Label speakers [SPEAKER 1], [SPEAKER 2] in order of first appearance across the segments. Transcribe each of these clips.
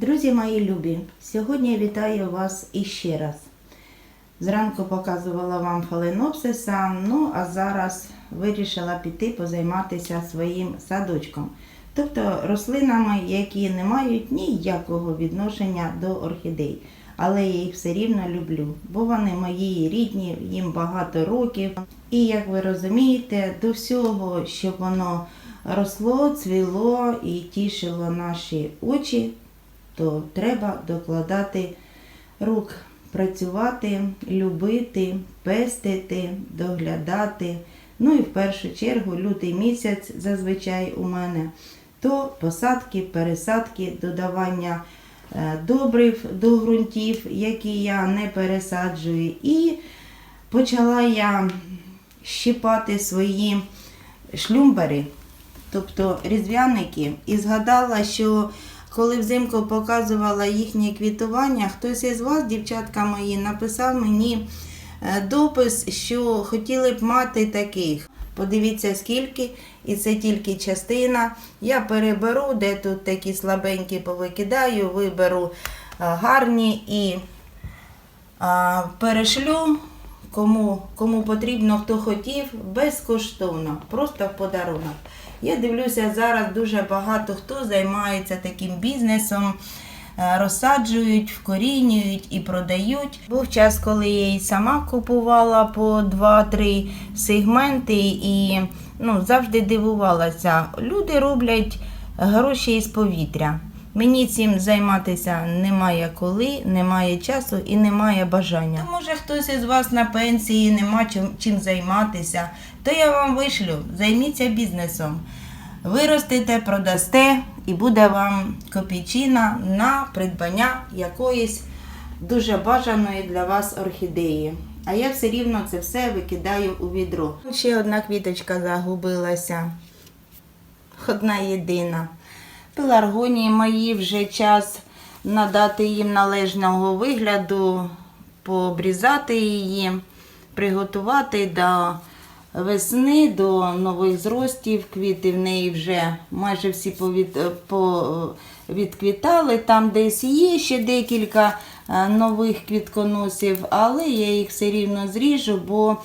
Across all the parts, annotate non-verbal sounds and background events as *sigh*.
[SPEAKER 1] Друзі мої любі, сьогодні вітаю вас іще раз. Зранку показувала вам фаленопсиса, ну а зараз вирішила піти позайматися своїм садочком. Тобто рослинами, які не мають ніякого відношення до орхідей. Але я їх все рівно люблю, бо вони мої рідні, їм багато років. І як ви розумієте, до всього, щоб воно росло, цвіло і тішило наші очі, то треба докладати рук, працювати, любити, пестити, доглядати. Ну і в першу чергу лютий місяць зазвичай у мене то посадки, пересадки, додавання е, добрив до ґрунтів, які я не пересаджую. І почала я щипати свої шлюмбери, тобто різдвяники, і згадала, що коли взимку показувала їхнє квітування, хтось із вас, дівчатка мої, написав мені е, допис, що хотіли б мати таких. Подивіться скільки, і це тільки частина. Я переберу, де тут такі слабенькі повикидаю, виберу е, гарні і а, перешлю кому, кому потрібно, хто хотів, безкоштовно, просто в подарунок. Я дивлюся, зараз дуже багато хто займається таким бізнесом, е, розсаджують, вкорінюють і продають. Був час, коли я і сама купувала по 2-3 сегменти і ну, завжди дивувалася. Люди роблять гроші із повітря. Мені цим займатися немає коли, немає часу і немає бажання. То, може хтось із вас на пенсії нема чим, чим займатися, то я вам вишлю, займіться бізнесом. Виростите, продасте і буде вам копійчина на придбання якоїсь дуже бажаної для вас орхідеї. А я все рівно це все викидаю у відро. Ще одна квіточка загубилася. Одна єдина. Пеларгонії мої вже час надати їм належного вигляду, пообрізати її, приготувати до весни, до нових зростів. Квіти в неї вже майже всі повід, по, відквітали. Там десь є ще декілька е, нових квітконосів, але я їх все рівно зріжу, бо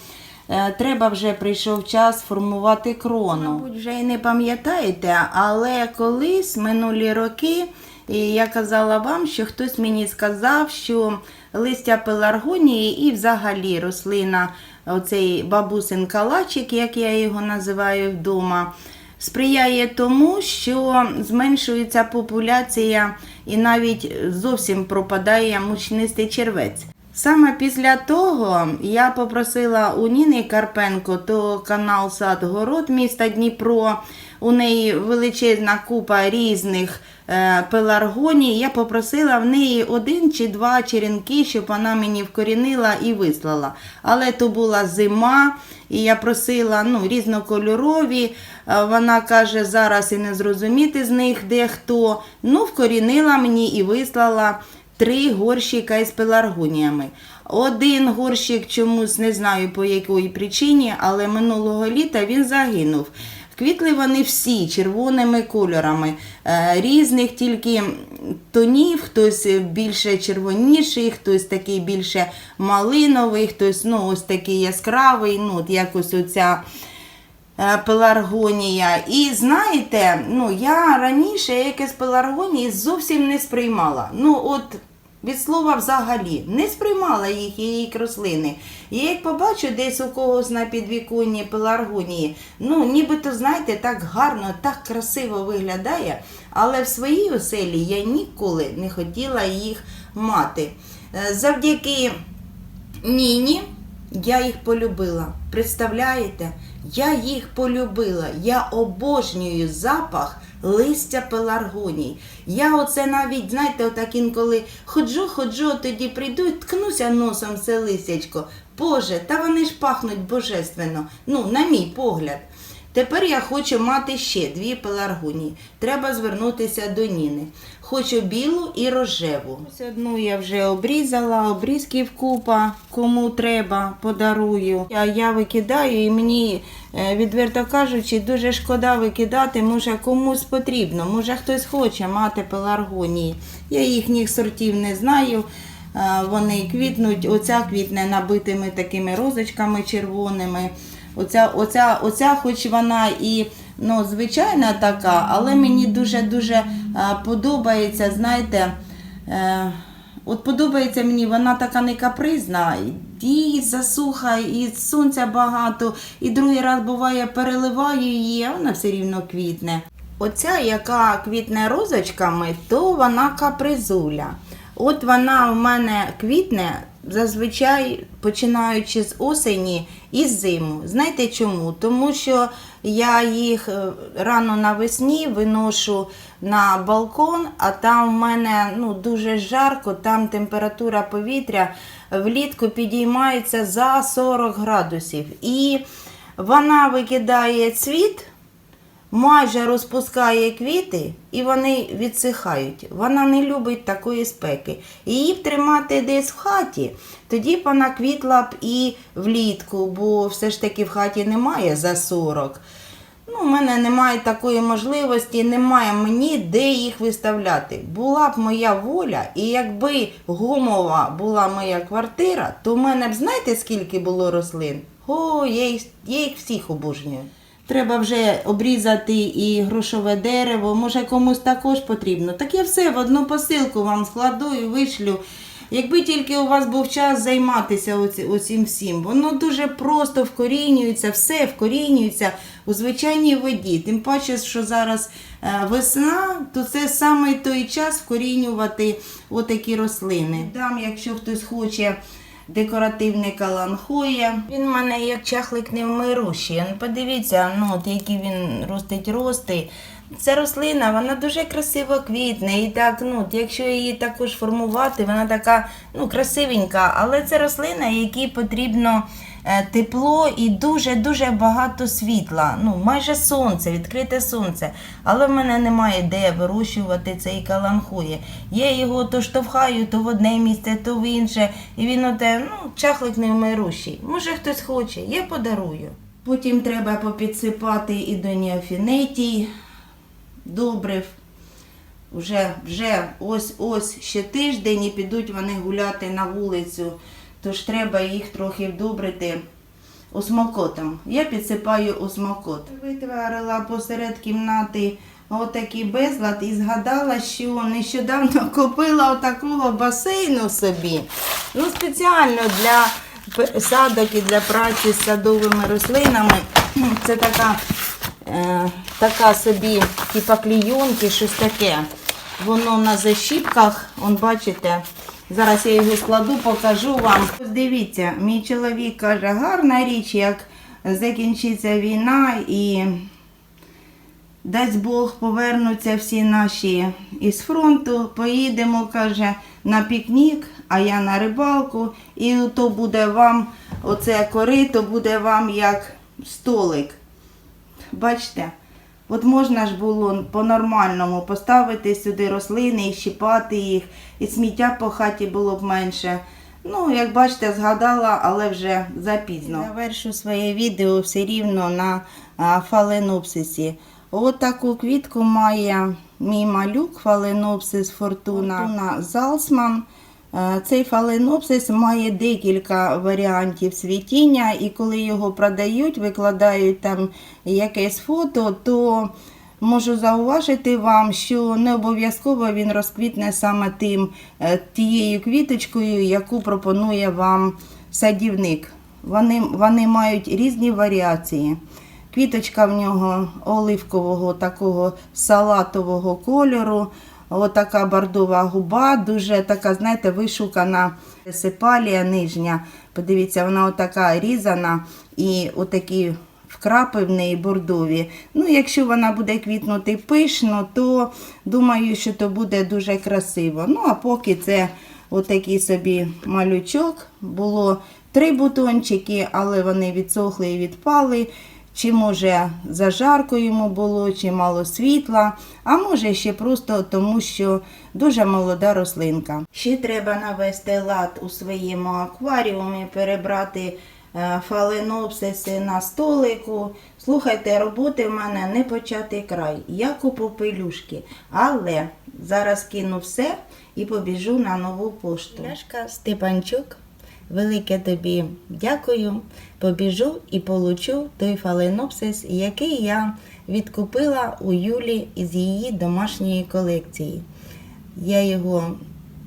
[SPEAKER 1] Треба вже прийшов час формувати крону. Мабуть, вже і не пам'ятаєте, але колись минулі роки я казала вам, що хтось мені сказав, що листя пеларгонії і взагалі рослина, оцей бабусин калачик, як я його називаю вдома, сприяє тому, що зменшується популяція і навіть зовсім пропадає мучнистий червець. Саме після того я попросила у Ніни Карпенко, то канал Сад Город міста Дніпро. У неї величезна купа різних е, пеларгоній. Я попросила в неї один чи два черенки, щоб вона мені вкорінила і вислала. Але то була зима, і я просила ну, різнокольорові. Е, Вона каже, зараз і не зрозуміти з них де хто. Ну, вкорінила мені і вислала три горщика із пеларгоніями. Один горщик чомусь не знаю по якій причині, але минулого літа він загинув. Квітли вони всі червоними кольорами, е, різних тільки тонів, хтось більше червоніший, хтось такий більше малиновий, хтось ну, ось такий яскравий, ну, от якось оця е, пеларгонія. І знаєте, ну, я раніше якесь пеларгонії зовсім не сприймала. Ну, от від слова взагалі не сприймала їх її рослини. Я як побачу десь у когось на підвіконні пеларгонії, ну нібито, знаєте, так гарно, так красиво виглядає, але в своїй оселі я ніколи не хотіла їх мати. Е, Завдяки Ніні я їх полюбила. Представляєте? Я їх полюбила. Я обожнюю запах листя пеларгоній. Я оце навіть, знаєте, отак інколи ходжу, ходжу, тоді прийду і ткнуся носом в це листячко. Боже, та вони ж пахнуть божественно, ну, на мій погляд. Тепер я хочу мати ще дві пеларгонії. Треба звернутися до Ніни. Хочу білу і рожеву. Ось одну я вже обрізала, обрізків купа, кому треба, подарую. А я викидаю і мені, е, відверто кажучи, дуже шкода викидати. Може комусь потрібно, може хтось хоче мати пеларгонії. Я їхніх сортів не знаю. Е, Вони квітнуть, оця квітне набитими такими розочками червоними. Оця, оця, оця, хоч вона і ну, звичайна така, але мені дуже-дуже е, подобається, знаєте, е, от подобається мені, вона така не капризна, і засуха, і сонця багато, і другий раз буває переливаю її, а вона все рівно квітне. Оця, яка квітне розочками, то вона капризуля. От вона в мене квітне зазвичай починаючи з осені і з зиму. Знаєте чому? Тому що я їх е, рано навесні виношу на балкон, а там в мене ну, дуже жарко, там температура повітря влітку підіймається за 40 градусів. І вона викидає цвіт майже розпускає квіти і вони відсихають. Вона не любить такої спеки. Її б тримати десь в хаті, тоді б вона квітла б і влітку, бо все ж таки в хаті немає за 40. Ну, у мене немає такої можливості, немає мені де їх виставляти. Була б моя воля, і якби гумова була моя квартира, то в мене б знаєте, скільки було рослин? О, я їх, я їх всіх обожнюю. Треба вже обрізати і грошове дерево. Може комусь також потрібно. Так я все в одну посилку вам складу і вишлю. Якби тільки у вас був час займатися оцим всім, воно дуже просто вкорінюється, все вкорінюється у звичайній воді. Тим паче, що зараз е, весна, то це саме той час вкорінювати отакі рослини. Дам, якщо хтось хоче декоративний каланхоя. Він в мене як чахлик невмирущий. Подивіться, ну, от які він ростить рости. Ця рослина, вона дуже красиво квітне. І так, ну, якщо її також формувати, вона така ну, красивенька. Але це рослина, якій потрібно е, тепло і дуже-дуже багато світла. Ну, майже сонце, відкрите сонце. Але в мене немає де вирощувати цей каланхує. Я його то штовхаю, то в одне місце, то в інше. І він оте, ну, чахлик невмирущий. Може хтось хоче, я подарую. Потім треба попідсипати і до неофінетій добрив. Вже, вже ось ось ще тиждень і підуть вони гуляти на вулицю. Тож треба їх трохи вдобрити осмокотом. Я підсипаю осмокот. Витворила посеред кімнати отакий безлад і згадала, що нещодавно *laughs* купила отакого басейну собі. Ну, спеціально для садок і для праці з садовими рослинами. *clears throat* Це така така собі, типа клійонки, щось таке. Воно на защіпках, он бачите. Зараз я його складу, покажу вам. Дивіться, мій чоловік каже, гарна річ, як закінчиться війна і дасть Бог повернуться всі наші із фронту, поїдемо, каже, на пікнік, а я на рибалку. І то буде вам, оце корито буде вам як столик. Бачите, от можна ж було по-нормальному поставити сюди рослини і щіпати їх, і сміття по хаті було б менше. Ну, як бачите, згадала, але вже запізно. Завершу своє відео все рівно на фаленопсисі. От таку квітку має мій малюк фаленопсис Фортуна, Фортуна Залсман. Е, Цей фаленопсис має декілька варіантів світіння, і коли його продають, викладають там якесь фото, то можу зауважити вам, що не обов'язково він розквітне саме тим, е, тією квіточкою, яку пропонує вам садівник. Вони, вони мають різні варіації. Квіточка в нього оливкового такого салатового кольору. Отака бордова губа, дуже така, знаєте, вишукана сепалія нижня. Подивіться, вона отака різана і отакі вкрапи в неї бордові. Ну, якщо вона буде квітнути пишно, то думаю, що то буде дуже красиво. Ну, а поки це отакий собі малючок. Було три бутончики, але вони відсохли і відпали. Чи може зажарко йому було, чи мало світла, а може ще просто тому, що дуже молода рослинка. Ще треба навести лад у своєму акваріумі, перебрати е, фаленопсиси на столику. Слухайте, роботи в мене не початий край. Я купу пилюшки, але зараз кину все і побіжу на нову пошту. Ляшка Степанчук, велике тобі дякую. Побіжу і получу той фаленопсис, який я відкупила у Юлі із її домашньої колекції. Я його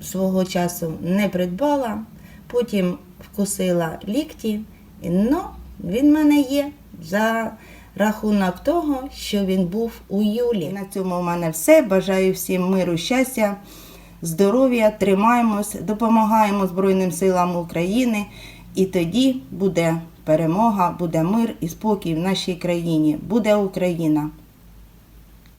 [SPEAKER 1] свого часу не придбала, потім вкусила лікті, але він в мене є за рахунок того, що він був у Юлі. На цьому в мене все. Бажаю всім миру, щастя, здоров'я, тримаємось, допомагаємо Збройним силам України, і тоді буде перемога, буде мир і спокій в нашій країні. Буде Україна!